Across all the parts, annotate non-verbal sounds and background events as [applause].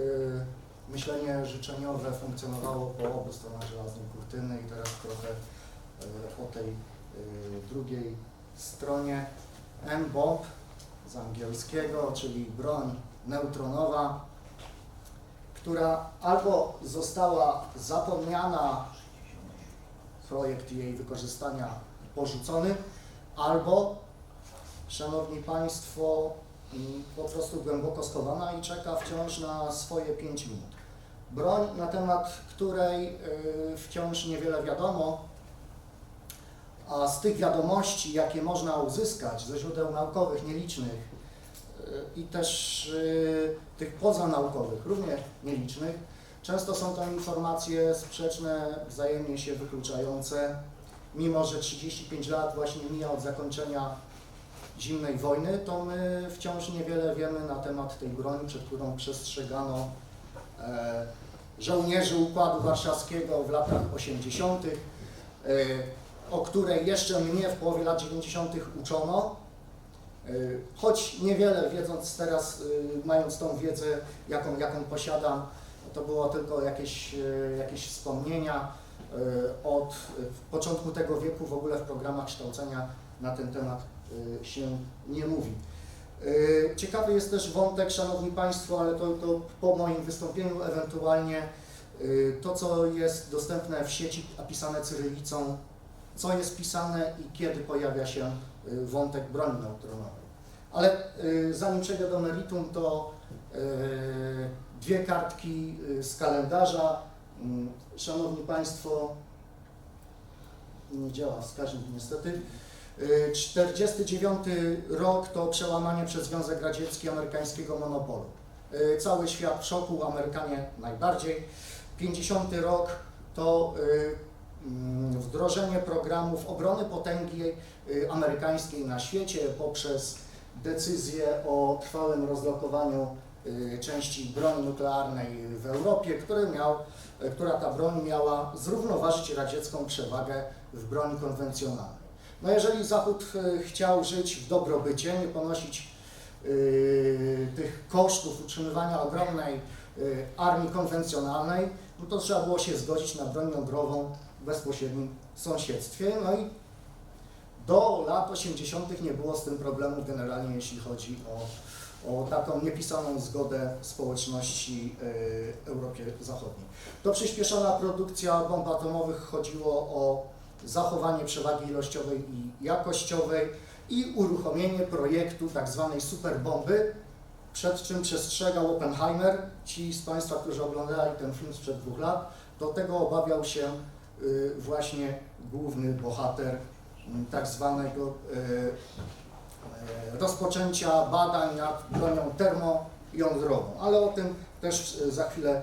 Y, Myślenie życzeniowe funkcjonowało po obu stronach żelaznej kurtyny i teraz trochę y, po tej y, drugiej stronie. N-bomb z angielskiego, czyli broń neutronowa, która albo została zapomniana, projekt jej wykorzystania porzucony, albo, Szanowni Państwo, po prostu głęboko schowana i czeka wciąż na swoje 5 minut. Broń, na temat której y, wciąż niewiele wiadomo, a z tych wiadomości, jakie można uzyskać ze źródeł naukowych nielicznych y, i też y, tych pozanaukowych, równie nielicznych, często są to informacje sprzeczne, wzajemnie się wykluczające, mimo że 35 lat właśnie mija od zakończenia zimnej wojny, to my wciąż niewiele wiemy na temat tej broni, przed którą przestrzegano e, żołnierzy Układu Warszawskiego w latach 80., e, o której jeszcze mnie w połowie lat 90. uczono. E, choć niewiele wiedząc teraz, mając tą wiedzę, jaką, jaką posiadam, to było tylko jakieś, jakieś wspomnienia. Od początku tego wieku w ogóle w programach kształcenia na ten temat się nie mówi. Y, Ciekawy jest też wątek, Szanowni Państwo, ale to, to po moim wystąpieniu ewentualnie y, to, co jest dostępne w sieci, a pisane cyrylicą, co jest pisane i kiedy pojawia się y, wątek broni neutronowej. Ale y, zanim przejdę do meritum, to y, dwie kartki y, z kalendarza. Mm, Szanowni Państwo, nie działa wskaźnik niestety. Y, 49 rok to przełamanie przez Związek Radziecki amerykańskiego monopolu. Y, Cały świat w szoku, Amerykanie najbardziej. 50 rok to y, mm, wdrożenie programów obrony potęgi y, amerykańskiej na świecie poprzez decyzję o trwałym rozlokowaniu części broni nuklearnej w Europie, który miał, która ta broń miała zrównoważyć radziecką przewagę w broni konwencjonalnej. No jeżeli Zachód y, chciał żyć w dobrobycie, nie ponosić y, tych kosztów utrzymywania ogromnej y, armii konwencjonalnej, no to trzeba było się zgodzić na broń jądrową w bezpośrednim sąsiedztwie. No i do lat 80. nie było z tym problemu generalnie, jeśli chodzi o, o taką niepisaną zgodę społeczności y, Europie Zachodniej. To przyspieszona produkcja bomb atomowych chodziło o zachowanie przewagi ilościowej i jakościowej i uruchomienie projektu tak zwanej superbomby, przed czym przestrzegał Oppenheimer. Ci z Państwa, którzy oglądali ten film sprzed dwóch lat, do tego obawiał się y, właśnie główny bohater m, tak zwanego y, y, rozpoczęcia badań nad bronią termojądrową, ale o tym też za chwilę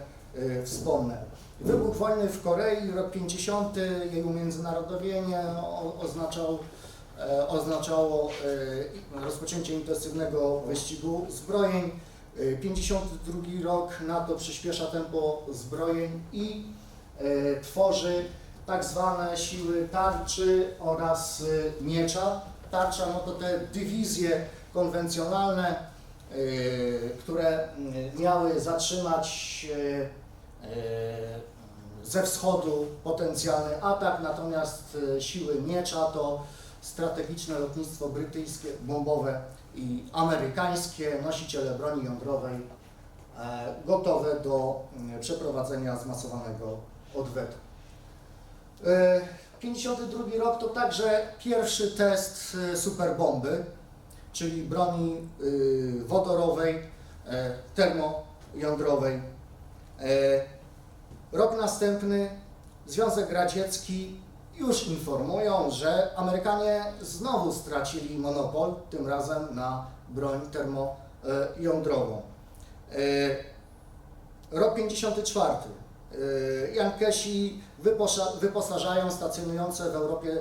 wspomnę. Wybuch wojny w Korei, rok 50, jej umiędzynarodowienie oznaczał, e, oznaczało e, rozpoczęcie intensywnego wyścigu zbrojeń. E, 52 rok NATO przyspiesza tempo zbrojeń i e, tworzy tak zwane siły tarczy oraz e, miecza. Tarcza no to te dywizje konwencjonalne, e, które miały zatrzymać e, e, ze wschodu potencjalny atak, natomiast e, siły miecza to strategiczne lotnictwo brytyjskie, bombowe i amerykańskie, nosiciele broni jądrowej e, gotowe do mm, przeprowadzenia zmasowanego odwetu. E, 52 rok to także pierwszy test e, superbomby, czyli broni wodorowej, e, termojądrowej. E, Rok następny Związek Radziecki już informują, że Amerykanie znowu stracili monopol, tym razem na broń termojądrową. E, Rok 54. E, Jankesi wyposza- wyposażają stacjonujące w Europie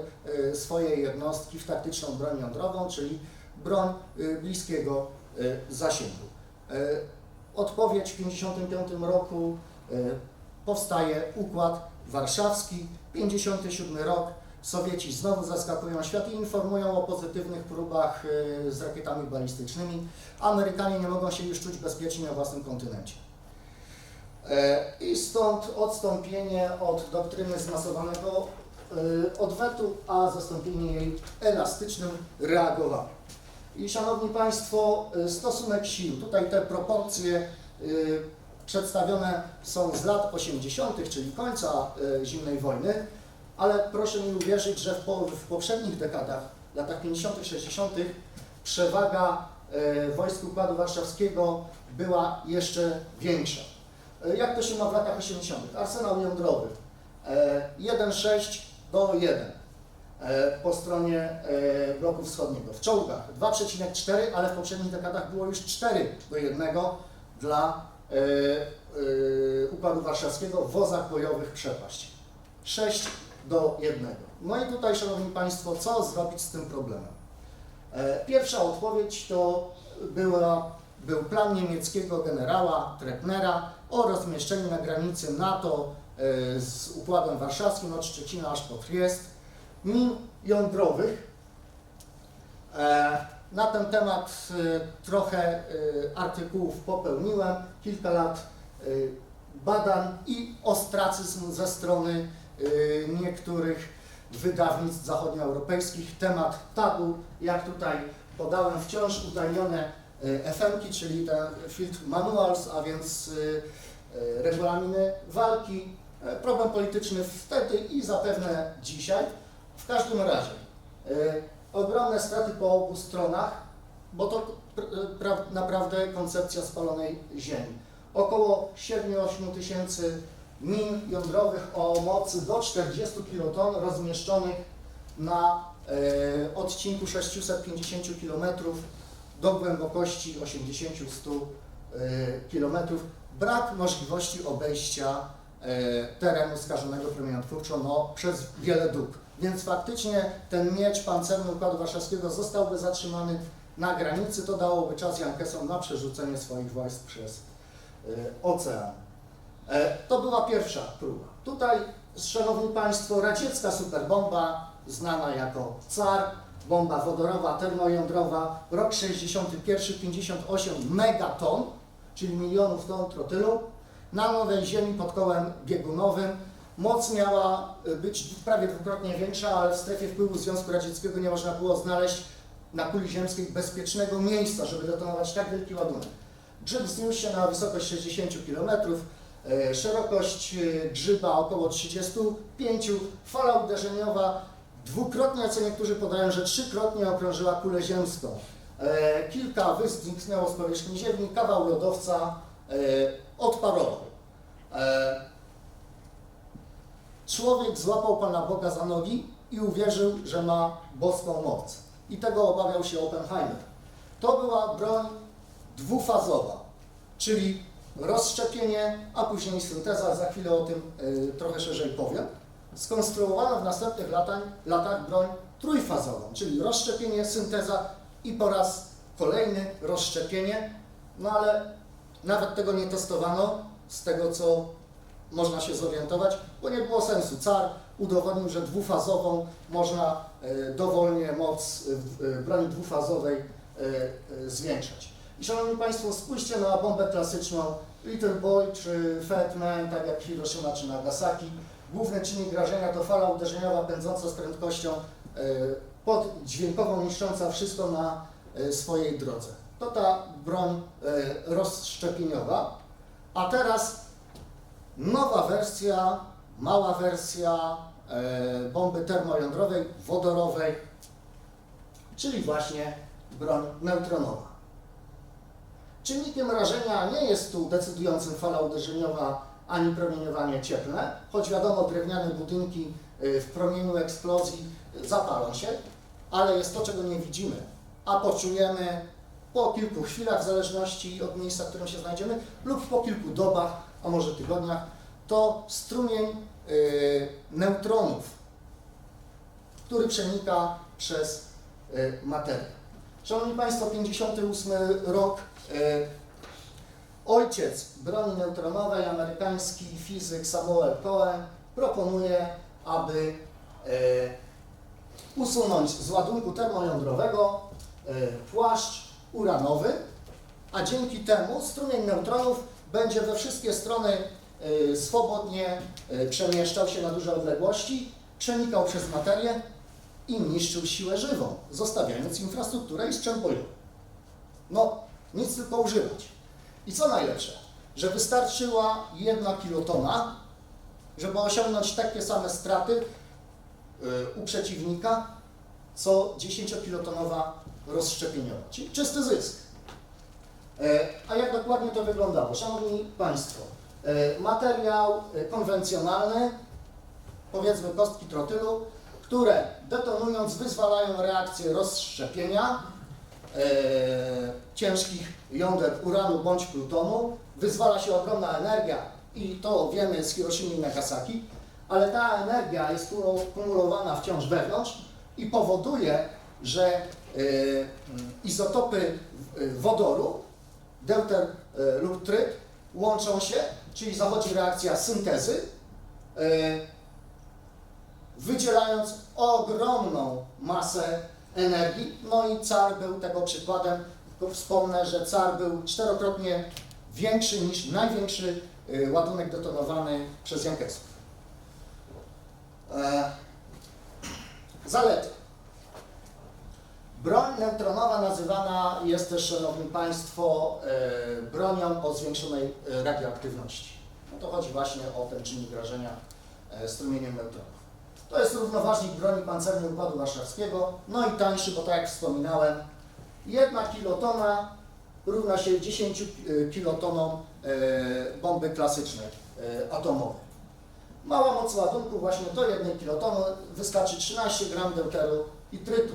e, swoje jednostki w taktyczną broń jądrową, czyli broń e, bliskiego e, zasięgu. E, Odpowiedź w 1955 roku e, powstaje Układ Warszawski, 57 rok, Sowieci znowu zaskakują świat i informują o pozytywnych próbach y, z rakietami balistycznymi. Amerykanie nie mogą się już czuć bezpiecznie na własnym kontynencie. E, I stąd odstąpienie od doktryny zmasowanego e, odwetu, a zastąpienie jej elastycznym reagowaniem. I Szanowni Państwo, e, stosunek sił, tutaj te proporcje przedstawione są z lat 80., czyli końca e, zimnej wojny, ale proszę mi uwierzyć, że w, po, w poprzednich dekadach, latach 50., 60., przewaga e, wojsk Układu Warszawskiego była jeszcze większa. E, Jak to się ma w latach 80.? Arsenał jądrowy e, 1,6 do 1 e, po stronie bloku wschodniego. W czołgach 2,4, ale w poprzednich dekadach było już 4 do 1 dla Układu Warszawskiego w wozach bojowych przepaść. 6 do 1. No i tutaj, Szanowni Państwo, co zrobić z tym problemem? E, Pierwsza odpowiedź to była, był plan niemieckiego generała Trepnera o rozmieszczeniu na granicy NATO e, z Układem Warszawskim od Szczecina aż po Triest min jądrowych. Na ten temat e, trochę e, artykułów popełniłem, kilka lat e, badań i ostracyzm ze strony niektórych wydawnictw zachodnioeuropejskich. Temat tabu, jak tutaj podałem, wciąż udajone FM-ki, czyli te field manuals, a więc regulaminy walki. Problem polityczny wtedy i zapewne dzisiaj. W każdym razie ogromne straty po obu stronach, bo to pr- pra- naprawdę koncepcja spalonej ziemi. Około 7-8 tysięcy min jądrowych o mocy do 40 kiloton rozmieszczonych na e, odcinku 650 km do głębokości 80-100 e, km. Brak możliwości obejścia e, terenu skażonego promieniotwórczo no, przez wiele dróg. Więc faktycznie ten miecz pancerny Układu Warszawskiego zostałby zatrzymany na granicy. To dałoby czas Jankesom na przerzucenie swoich wojsk przez e, ocean. E, To była pierwsza próba. Tutaj, Szanowni Państwo, radziecka superbomba, znana jako CAR, bomba wodorowa, termojądrowa, rok 61, 58 megaton, czyli milionów ton trotylu, na nowej ziemi pod kołem biegunowym. Moc miała y, być prawie dwukrotnie większa, ale w strefie wpływu Związku Radzieckiego nie można było znaleźć na kuli ziemskiej bezpiecznego miejsca, żeby detonować tak wielki ładunek. Grzyb wzniósł się na wysokość 60 km, e, szerokość e, grzyba około 35, fala uderzeniowa dwukrotnie, co niektórzy podają, że trzykrotnie okrążyła kulę ziemską. E, Kilka wysp zniknęło z powierzchni ziemi, kawał lodowca e, odparował. Człowiek złapał Pana Boga za nogi i uwierzył, że ma boską moc. I tego obawiał się Oppenheimer. To była broń dwufazowa, czyli rozszczepienie, a później synteza, za chwilę o tym y, trochę szerzej powiem. Skonstruowano w następnych latach, latach broń trójfazową, czyli rozszczepienie, synteza i po raz kolejny rozszczepienie, no ale nawet tego nie testowano z tego, co można się zorientować, bo nie było sensu. Car udowodnił, że dwufazową można e, dowolnie moc e, e, broni dwufazowej zwiększać. I Szanowni Państwo, spójrzcie na bombę klasyczną Little Boy czy Fat Man, tak jak Hiroshima czy Nagasaki. Główny czynnik rażenia to fala uderzeniowa pędząca z prędkością poddźwiękową, niszcząca wszystko na swojej drodze. To ta broń rozszczepieniowa. A teraz Nowa wersja, mała wersja e, bomby termojądrowej, wodorowej, czyli właśnie broń neutronowa. Czynnikiem rażenia nie jest tu decydującym fala uderzeniowa ani promieniowanie cieplne, choć wiadomo, drewniane budynki e, w promieniu eksplozji zapalą się, ale jest to, czego nie widzimy, a poczujemy po kilku chwilach, w zależności od miejsca, w którym się znajdziemy, lub po kilku dobach, a może tygodniach, to strumień y, neutronów, który przenika przez y, materię. Szanowni Państwo, 58 rok. y, Ojciec broni neutronowej, amerykański fizyk Samuel Cohen, proponuje, aby usunąć z ładunku termojądrowego płaszcz uranowy, a dzięki temu strumień neutronów będzie we wszystkie strony y, swobodnie y, przemieszczał się na duże odległości, przenikał przez materię i niszczył siłę żywą, zostawiając infrastrukturę i sprzęt bojowy. No, nic tylko używać. I co najlepsze, że wystarczyła jedna kilotona, żeby osiągnąć takie same straty y, u przeciwnika, co 10-kilotonowa rozszczepieniowa, czyli czysty zysk. E, A jak dokładnie to wyglądało? Szanowni Państwo, e, materiał e, konwencjonalny, powiedzmy kostki trotylu, które detonując wyzwalają reakcję rozszczepienia e, ciężkich jąder uranu bądź plutonu, wyzwala się ogromna energia i to wiemy z Hiroshimy i Nagasaki, ale ta energia jest kumu- kumulowana wciąż wewnątrz i powoduje, że e, izotopy wodoru, deuter e, lub tryp łączą się, czyli zachodzi reakcja syntezy, e, wydzielając ogromną masę energii. No i car był tego przykładem. Tylko wspomnę, że car był czterokrotnie większy niż największy y, ładunek detonowany przez Jankesów. E, Zalety. Broń neutronowa nazywana jest też, Szanowni Państwo, e, bronią o zwiększonej e, radioaktywności. No to chodzi właśnie o ten czynnik rażenia e, strumieniem neutronów. To jest równoważnik broni pancernej Układu Warszawskiego, no i tańszy, bo tak jak wspominałem, jedna kilotona równa się 10 y, kilotonom bomby klasycznej, atomowej. Mała moc ładunku właśnie do 1 kilotonu wystarczy 13 gram deuteru i trytu.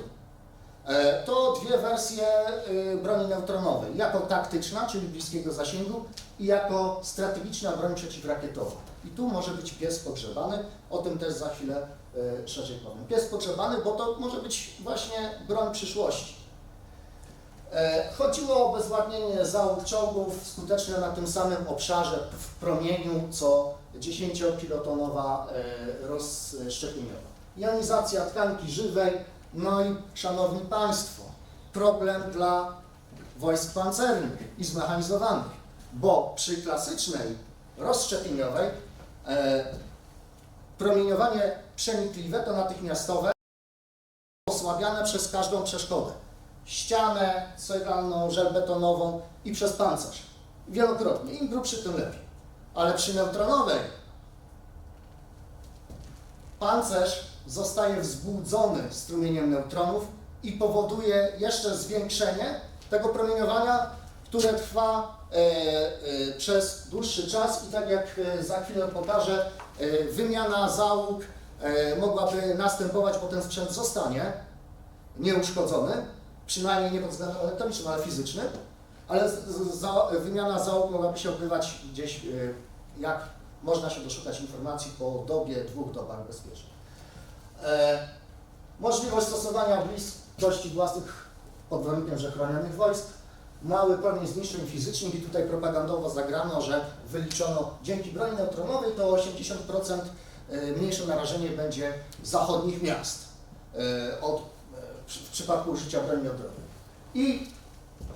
E, To dwie wersje y, broni neutronowej, jako taktyczna, czyli bliskiego zasięgu i jako strategiczna broń przeciwrakietowa. I tu może być pies pogrzebany, o tym też za chwilę e, szerzej powiem. Pies pogrzebany, bo to może być właśnie broń przyszłości. E, Chodziło o obezwładnienie załóg czołgów skuteczne na tym samym obszarze w promieniu co 10-kilotonowa e, rozszczepieniowa. Jonizacja tkanki żywej, no i szanowni Państwo, problem dla wojsk pancernych i zmechanizowanych, bo przy klasycznej rozszczepieniowej e, promieniowanie przenikliwe to natychmiastowe, osłabiane przez każdą przeszkodę. Ścianę cegalną, żelbetonową i przez pancerz. Wielokrotnie. Im grubszy, tym lepiej. Ale przy neutronowej pancerz zostaje wzbudzony strumieniem neutronów i powoduje jeszcze zwiększenie tego promieniowania, które trwa e, e, przez dłuższy czas i tak jak e, za chwilę pokażę, e, wymiana załóg e, mogłaby następować, bo ten sprzęt zostanie nieuszkodzony, przynajmniej nie pod względem elektronicznym, ale fizycznym, ale z, z, za, wymiana załóg mogłaby się odbywać gdzieś, e, jak można się doszukać informacji po dobie, dwóch dobach bezpiecznych. E, możliwość stosowania bliskości własnych pod warunkiem, że chronionych wojsk, mały promień zniszczeń fizycznych i tutaj propagandowo zagrano, że wyliczono dzięki broni neutronowej to 80% e, mniejsze narażenie będzie zachodnich miast e, od, e, w przypadku użycia broni jądrowej. I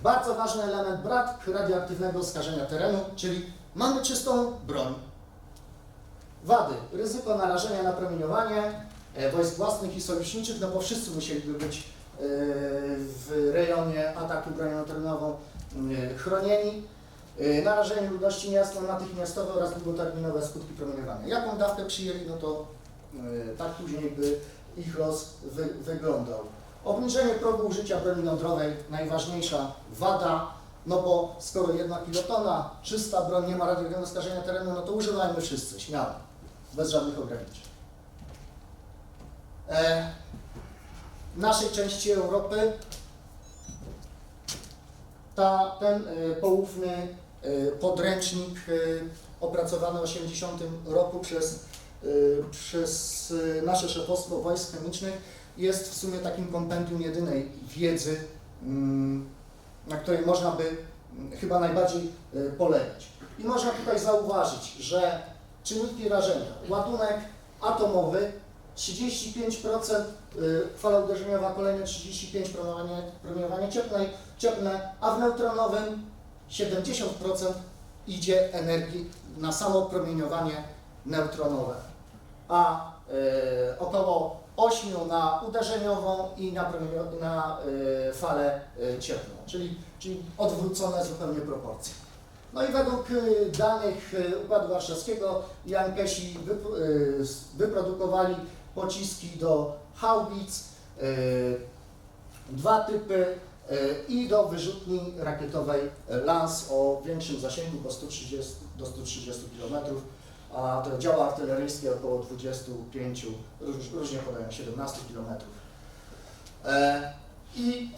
bardzo ważny element, brak radioaktywnego skażenia terenu, czyli mamy czystą broń. Wady, ryzyko narażenia na promieniowanie wojsk własnych i sojuszniczych, no bo wszyscy musieliby być e, w rejonie ataku bronią neutronową e, chronieni. E, Narażenie ludności miast na natychmiastowe oraz długoterminowe skutki promieniowania. Jaką dawkę przyjęli, no to e, tak później by ich los wy, wyglądał. Obniżenie progu użycia broni jądrowej, najważniejsza wada, no bo skoro jedna kilotona, czysta broń, nie ma radioaktywnego skażenia terenu, no to używajmy wszyscy, śmiało, bez żadnych ograniczeń. E, w naszej części Europy ta, ten e, poufny e, podręcznik opracowany w 80 roku przez, przez nasze szefostwo wojsk chemicznych jest w sumie takim kompendium jedynej wiedzy, mm, na której można by mm, chyba najbardziej polegać. I można tutaj zauważyć, że czynniki rażenia, ładunek atomowy 35% y, fala uderzeniowa, kolejne 35% promieniowanie, promieniowanie cieplne, cieplne, a w neutronowym 70% idzie energii na samo promieniowanie neutronowe, a e, około 8 na uderzeniową i na, na e, falę e, cieplną, czyli, czyli odwrócone zupełnie proporcje. No i według e, danych e, Układu Warszawskiego Jankesi wyprodukowali pociski do haubic, e, dwa typy e, i do wyrzutni rakietowej Lans o większym zasięgu do 130, do 130 km, a to działa artyleryjskie około 25, róż, różnie podają 17 km. E, I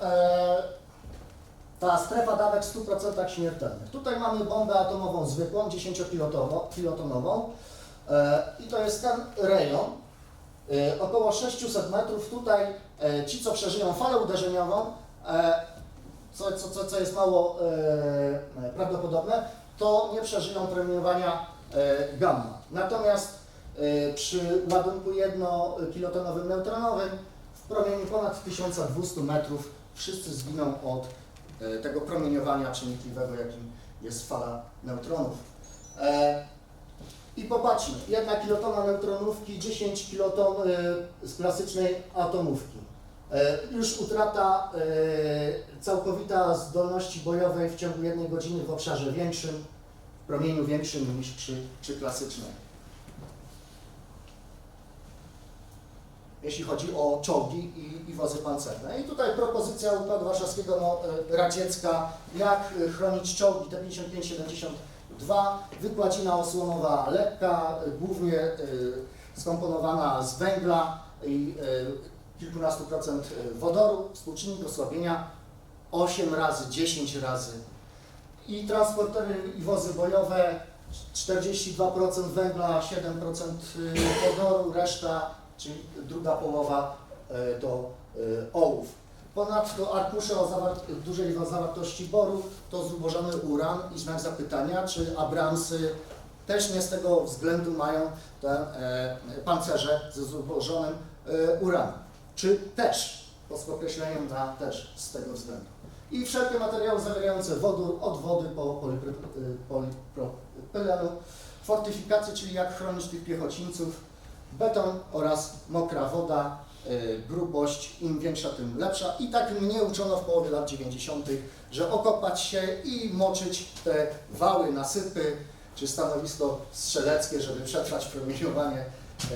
ta strefa dawek w 100% śmiertelnych. Tutaj mamy bombę atomową zwykłą, 10-kilotonową e, i to jest ten rejon, około 600 metrów. Tutaj e, ci, co przeżyją falę uderzeniową, e, co, co, co, jest mało e, prawdopodobne, to nie przeżyją promieniowania e, gamma. Natomiast e, przy ładunku 1-kilotonowym neutronowym w promieniu ponad 1200 metrów wszyscy zginą od e, tego promieniowania przenikliwego, jakim jest fala neutronów. I popatrzmy, jedna kilotona neutronówki, 10 kiloton e, z klasycznej atomówki. E, Już utrata e, całkowita zdolności bojowej w ciągu jednej godziny w obszarze większym, w promieniu większym niż przy, przy klasycznej. Jeśli chodzi o czołgi i, i wozy pancerne. I tutaj propozycja Układu Warszawskiego no, radziecka, jak chronić czołgi T-55-72, wykładzina osłonowa lekka, e, głównie e, skomponowana z węgla i e, kilkunastu procent wodoru, współczynnik osłabienia 8 razy, 10 razy. I transportery i wozy bojowe 42% węgla, 7% wodoru, reszta, czyli druga połowa to ołów. Ponadto arkusze o zawar- dużej zawartości boru to zubożony uran i znak zapytania, czy Abramsy też nie z tego względu mają te e, pancerze ze zubożonym e, uranem. Czy też, pod określeniem na też z tego względu. I wszelkie materiały zawierające wodór, od wody po y, polypropylenu, fortyfikacje, czyli jak chronić tych piechocińców, beton oraz mokra woda, grubość, im większa, tym lepsza. I tak mnie uczono w połowie lat 90., że okopać się i moczyć te wały, nasypy, czy stanowisko strzeleckie, żeby przetrwać promieniowanie y,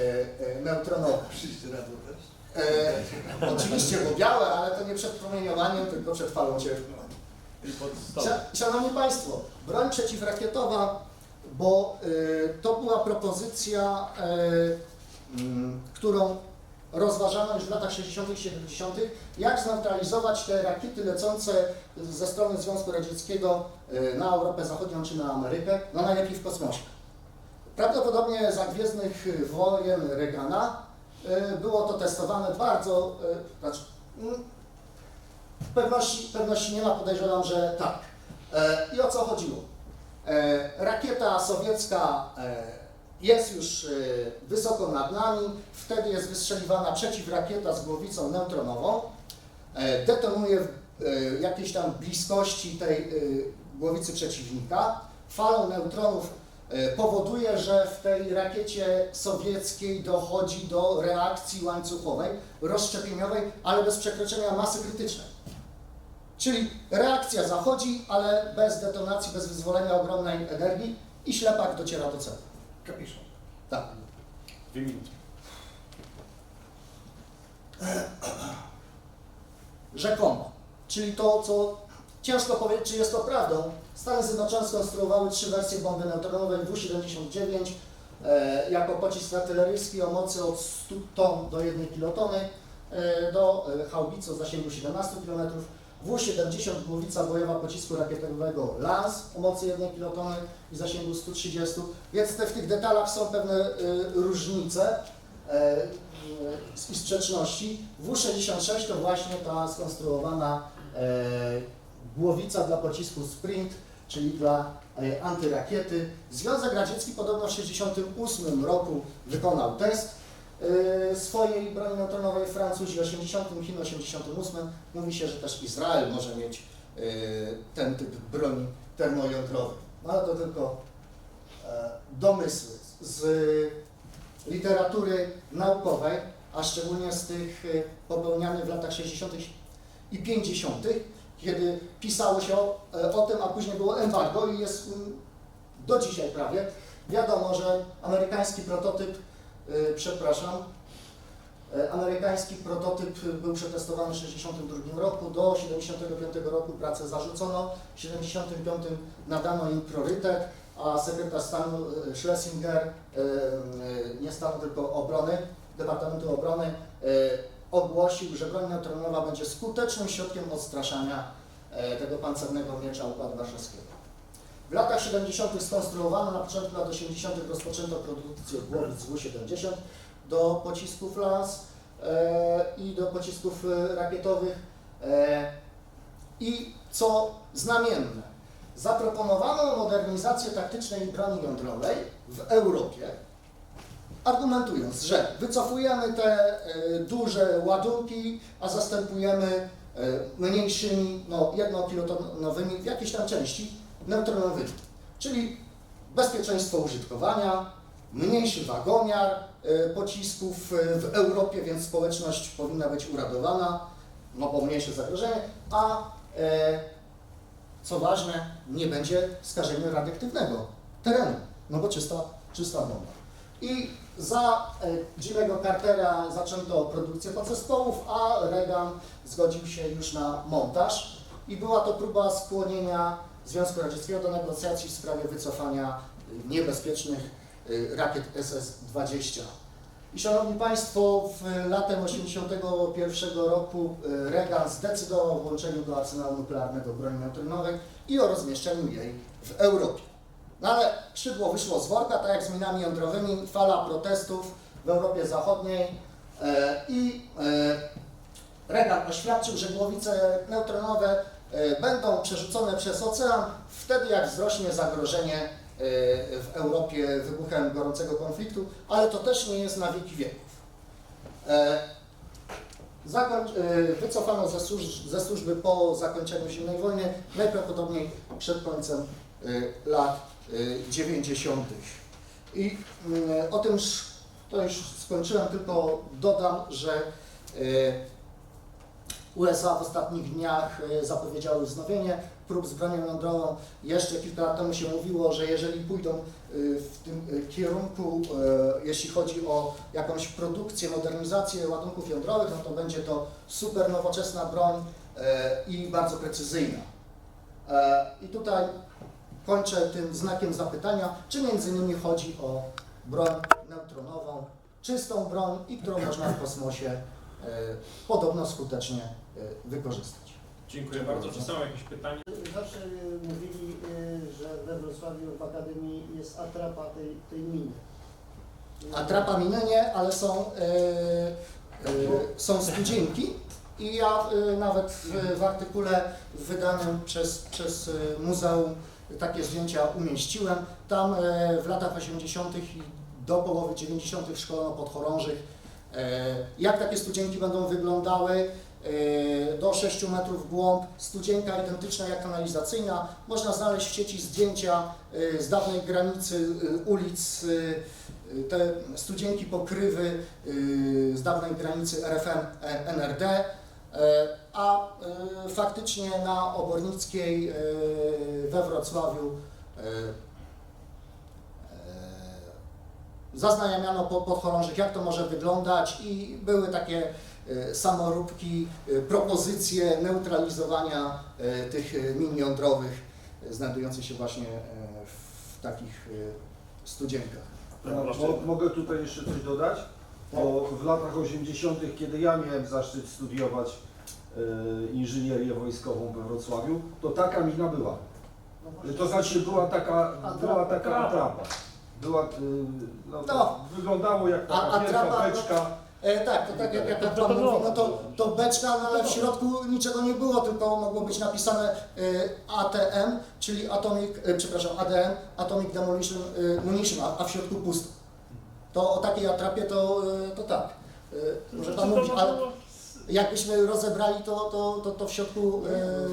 y, neutronowe. [laughs] Prześcieradło też? E, oczywiście, bo białe, ale to nie przed promieniowaniem, tylko przed falą. Sza- Szanowni Państwo, broń przeciwrakietowa, bo y, to była propozycja, y, mm, którą rozważano już w latach 60. i 70., jak zneutralizować te rakiety lecące ze strony Związku Radzieckiego y, na Europę Zachodnią czy na Amerykę, no najlepiej w kosmosie. Prawdopodobnie za gwiezdnych wojen Reagana y, było to testowane bardzo, y, znaczy, mm, pewności, pewności nie ma, podejrzewam, że tak. E, I o co chodziło? E, rakieta sowiecka e, jest już e, wysoko nad nami, wtedy jest wystrzeliwana przeciwrakieta z głowicą neutronową, e, detonuje w e, jakiejś tam bliskości tej głowicy przeciwnika, falą neutronów powoduje, że w tej rakiecie sowieckiej dochodzi do reakcji łańcuchowej, rozszczepieniowej, ale bez przekroczenia masy krytycznej. Czyli reakcja zachodzi, ale bez detonacji, bez wyzwolenia ogromnej energii i ślepak dociera do celu. Kapiszon. Tak. Dwie minuty. [clears throat] Rzekomo. Czyli to, co ciężko powiedzieć, czy jest to prawdą. Stany Zjednoczone skonstruowały trzy wersje bomby neutronowej W-79 e, jako pocisk artyleryjski o mocy od 100 ton do 1 kilotony e, do e, haubicy o zasięgu 17 km. W-70 głowica bojowa pocisku rakietowego Lance o mocy 1 kilotony i zasięgu 130, więc te, w tych detalach są pewne e, różnice e, i sprzeczności. W-66 to właśnie ta skonstruowana e, głowica dla pocisku Sprint, czyli dla e, antyrakiety. Związek Radziecki podobno w 1968 roku wykonał test swojej broni neutronowej, Francuzi w 80, Chin w 88. Mówi się, że też Izrael może mieć e, ten typ broni termojądrowej. no ale to tylko e, domysły z literatury naukowej, a szczególnie z tych e, popełnianych w latach 60. i 50., kiedy pisało się o, e, o tym, a później było embargo i jest mm, do dzisiaj prawie. Wiadomo, że amerykański prototyp, e, przepraszam, e, amerykański prototyp był przetestowany w 1962 roku, do 1975 roku pracę zarzucono, w 1975 nadano im priorytet, a sekretarz stanu e, Schlesinger, e, e, nie stanu tylko obrony, Departamentu Obrony, e, ogłosił, że broń neutronowa będzie skutecznym środkiem odstraszania e, tego pancernego miecza Układu Warszawskiego. W latach 70. skonstruowano, na początku lat 80. rozpoczęto produkcję głowic W-70 do pocisków Lans e, i do pocisków e, rakietowych. E, I co znamienne, zaproponowano modernizację taktycznej broni jądrowej w Europie, argumentując, że wycofujemy te e, duże ładunki, a zastępujemy e, mniejszymi, no jednokilotonowymi w jakiejś tam części neutronowymi. Czyli bezpieczeństwo użytkowania, mniejszy wagomiar e, pocisków e, w Europie, więc społeczność powinna być uradowana, no bo mniejsze zagrożenie, a e, co ważne, nie będzie skażenia radioaktywnego terenu, no bo czysta, czysta bomba. I za Jimmy'ego Cartera zaczęto produkcję podzespołów, a Reagan zgodził się już na montaż i była to próba skłonienia Związku Radzieckiego do negocjacji w sprawie wycofania y, niebezpiecznych y, rakiet SS-20. I Szanowni Państwo, w latem 1981 roku y, Reagan zdecydował o włączeniu do arsenału nuklearnego broni neutronowej i o rozmieszczeniu jej w Europie. No ale szydło wyszło z worka, tak jak z minami jądrowymi, fala protestów w Europie Zachodniej e, i e, Reagan oświadczył, że głowice neutronowe będą przerzucone przez ocean wtedy, jak wzrośnie zagrożenie e, w Europie wybuchem gorącego konfliktu, ale to też nie jest na wieki wieków. E, e, wycofano ze, ze służby po zakończeniu zimnej wojny, najprawdopodobniej przed końcem e, lat e, 90. I mm, o tym to już skończyłem, tylko dodam, że e, USA w ostatnich dniach e, zapowiedziały wznowienie prób z bronią jądrową. Jeszcze kilka lat temu się mówiło, że jeżeli pójdą e, w tym e, kierunku, jeśli chodzi o jakąś produkcję, modernizację ładunków jądrowych, no to będzie to super nowoczesna broń i bardzo precyzyjna. I tutaj kończę tym znakiem zapytania, czy między innymi chodzi o broń neutronową, czystą broń i którą można w kosmosie podobno skutecznie wykorzystać. Dziękuję bardzo. Czy są jakieś pytania? Zawsze y, mówili, y, że we Wrocławiu w Akademii jest atrapa tej, tej miny. Atrapa miny nie, ale są, e, e, są studzienki i ja e, nawet w, w artykule wydanym przez, przez e, muzeum takie zdjęcia umieściłem. Tam e, w latach 80. i do połowy 90. szkolono podchorążych, e, jak takie studzienki będą wyglądały. E, Do 6 metrów głąb, studzienka identyczna jak kanalizacyjna. Można znaleźć w sieci zdjęcia e, z dawnej granicy e, ulic te studzienki pokrywy z dawnej granicy RFM NRD, e, a faktycznie na Obornickiej we Wrocławiu zaznajamiano po- podchorążych, jak to może wyglądać i były takie samoróbki, y, propozycje neutralizowania y, tych min jądrowych znajdujących się właśnie w takich studzienkach. Mo, mogę tutaj jeszcze coś dodać? Bo w latach 80., kiedy ja miałem zaszczyt studiować e, inżynierię wojskową we Wrocławiu, to taka mina była. No właśnie. To znaczy była taka, Atrapa. była taka atrapa. Była, e, no, No. wyglądało jak taka A- wielka atrapa, no- beczka. E, tak, to tak jak, jak Pan mówi, no to, to beczka, no ale w środku niczego nie było, tylko mogło być napisane e, ATM, czyli Atomic, e, przepraszam, ADM, Atomic Demolition e, Munition, a, a w środku pusto. To o takiej atrapie to, e, to tak. E, może Pan mówić, ale jakbyśmy rozebrali to, to, to, to w środku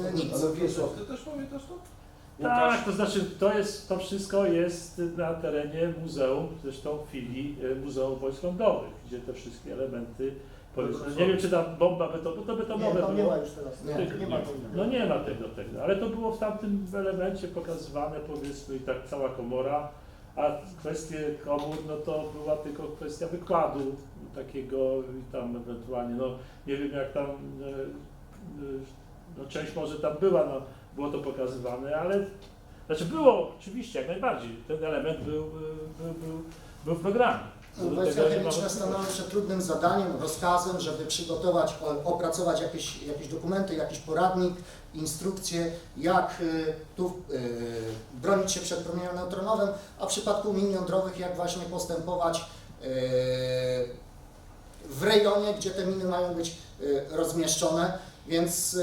e, nic. Ale wiesz, Ty też pamiętasz to? Łukasz? Tak, to znaczy to jest, to wszystko jest na terenie muzeum, zresztą filii e, Muzeum Wojsk Lądowych, gdzie te wszystkie elementy, powiedzmy, nie wiem czy ta bomba betonowa, to Nie, betonowe tam nie było. ma już teraz. Nie, nie ma. No nie ma tego, tego, ale to było w tamtym elemencie pokazywane powiedzmy i tak cała komora, a kwestie komór, no to była tylko kwestia wykładu takiego i tam ewentualnie, no nie wiem jak tam, e, e, no część może tam była, no było to pokazywane, ale znaczy było oczywiście jak najbardziej, ten element był, był, był, był w programie. Co do Wojska tego nie ma chemiczne stanęły przed trudnym zadaniem, rozkazem, żeby przygotować, opracować jakieś, jakieś dokumenty, jakiś poradnik, instrukcje, jak y, tu y, bronić się przed promieniem neutronowym, a w przypadku min jądrowych, jak właśnie postępować y, w rejonie, gdzie te miny mają być rozmieszczone. Więc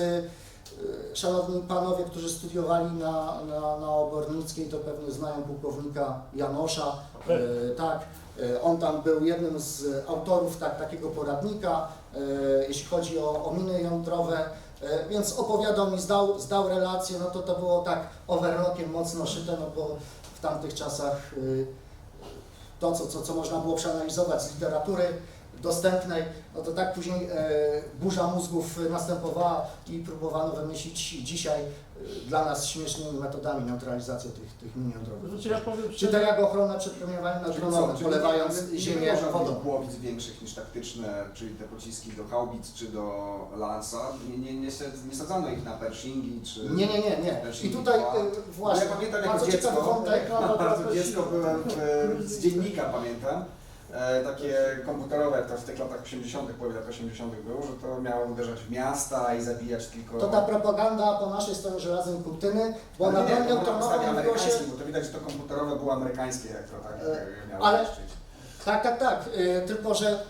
Szanowni Panowie, którzy studiowali na, na, na Obornickiej, to pewnie znają pułkownika Janosza. Y, tak, y, on tam był jednym z autorów tak, takiego poradnika, y, jeśli chodzi o, o miny jądrowe. Y, Więc opowiadał mi, zdał, zdał relację, no to to było tak overlockiem mocno szyte, no bo w tamtych czasach y, to, co, co, co można było przeanalizować z literatury dostępnej, no to tak później e, burza mózgów następowała i próbowano wymyślić dzisiaj e, dla nas śmiesznymi metodami neutralizację tych, tych min jądrowych. Znaczy ja powiem Czy to jak ochronę przed promieniowaniem neutronowym, Czyli polewając nie, ziemię nie wodą. głowic większych niż taktyczne, czyli te pociski do haubic czy do lansa. Nie, nie, nie, nie sadzano ich na Pershingi czy... Nie, nie, nie, nie. I tutaj e, właśnie, ja pamiętam jako bardzo ciekawy dziecko, wątek. [laughs] byłem z dziennika, pamiętam, e, takie komputerowe, jak to w tych latach 80., połowie lat 80. było, że to miało uderzać w miasta i zabijać tylko... To ta propaganda po naszej stronie żelaznej kurtyny, bo Ale na nie, to było na się... bo to widać, że to komputerowe było amerykańskie, jak to tak E, e, miało ale- niszczyć. Tak, tak, tak. Tylko, że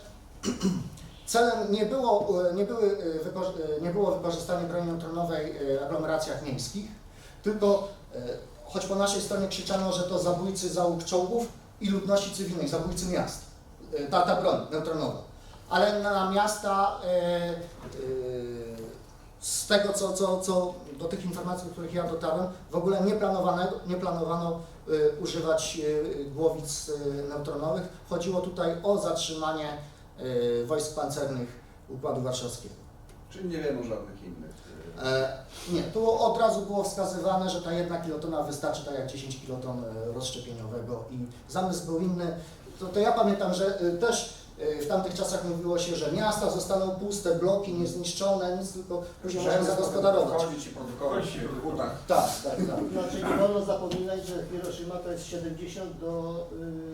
[clears throat] celem nie było, nie, były, nie było wykorzystanie broni neutronowej w aglomeracjach miejskich, tylko choć po naszej stronie krzyczano, że to zabójcy załóg czołgów i ludności cywilnej, zabójcy miast. Y, Ta, ta broń neutronowa. Ale na miasta y, y, z tego, co, co, co do tych informacji, do których ja dotarłem, w ogóle nie planowano, nie planowano używać głowic neutronowych. Chodziło tutaj o zatrzymanie wojsk pancernych Układu Warszawskiego. Czyli nie wiem o żadnych innych. e, E, nie, tu od razu było wskazywane, że ta jedna kilotona wystarczy tak jak 10 kiloton e, rozszczepieniowego i zamysł był inny. To, to ja pamiętam, że y, też y, w tamtych czasach mówiło się, że miasta zostaną puste, bloki niezniszczone, nic tylko później można zagospodarować. Wchodzić i produkować hutach. Tak, tak, tak. Znaczy nie wolno zapominać, że Hiroshima to jest 70 do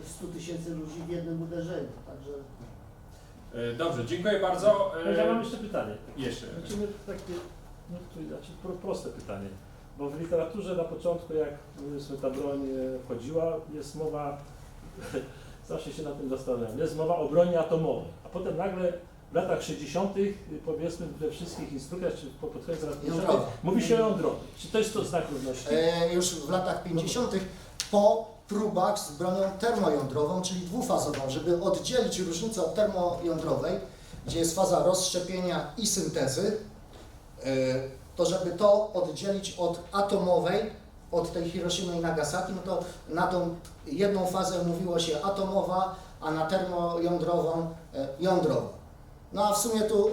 y, 100 tysięcy ludzi w jednym uderzeniu. Także E, Dobrze, dziękuję bardzo. E, ja mam jeszcze pytanie. Jeszcze. Znaczy, takie, no, tu, znaczy pro, proste pytanie, bo w literaturze na początku, jak powiedzmy ta broń e, wchodziła, jest mowa, [laughs] zawsze się na tym zastanawiam, jest mowa o broni atomowej, a potem nagle w latach 60. y, powiedzmy we wszystkich instrukcjach, czy po Jądrowa. mówi się o jądrowej. Czy to jest to znak równości? E, już w latach 50. po próbach z bronią termojądrową, czyli dwufazową, żeby oddzielić różnicę od termojądrowej, gdzie jest faza rozszczepienia i syntezy, e, to żeby to oddzielić od atomowej, od tej Hiroshimy i Nagasaki, no to na tą jedną fazę mówiło się atomowa, a na termojądrową e, jądrowa. No a w sumie tu y,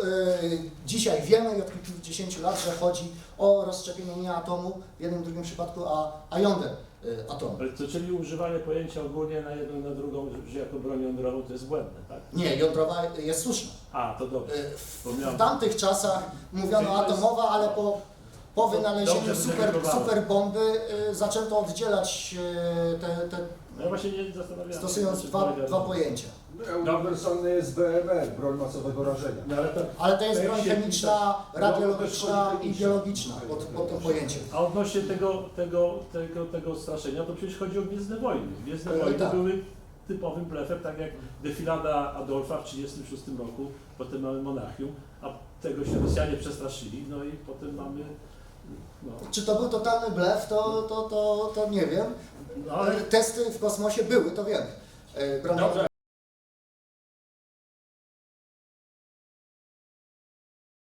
dzisiaj wiemy i od kilkudziesięciu lat, że chodzi o rozszczepienie nie atomu w jednym, drugim przypadku, a, a jąder y, atomu. Ale to, czyli używanie pojęcia ogólnie na jedną i na drugą, że jako broń jądrową to jest błędne, tak? Nie, jądrowa jest słuszna. A, to dobrze. Y, w, w tamtych czasach mówiono atomowa, ale po, po wynalezieniu Dobrze super, super bomby y, zaczęto oddzielać y, te, te No ja właśnie nie zastanawiałem się, stosując czy dwa, dwa pojęcia. Uniwersalny jest BMR, broń masowego rażenia. No ale to, Ale to jest broń chemiczna, radiologiczna i biologiczna pod, pod tym pojęciem. A odnośnie tego, tego, tego, tego straszenia, to przecież chodzi o Gwiezdne Wojny. Gwiezdne E, Wojny tak. były typowym blefem, tak jak defilada Adolfa w 1936 roku, potem mamy Monachium, a tego się Rosjanie przestraszyli, no i potem mamy... No, Czy to był totalny blef, to, to, to, to nie wiem. no testy w kosmosie były, to wiemy. E, Dobrze,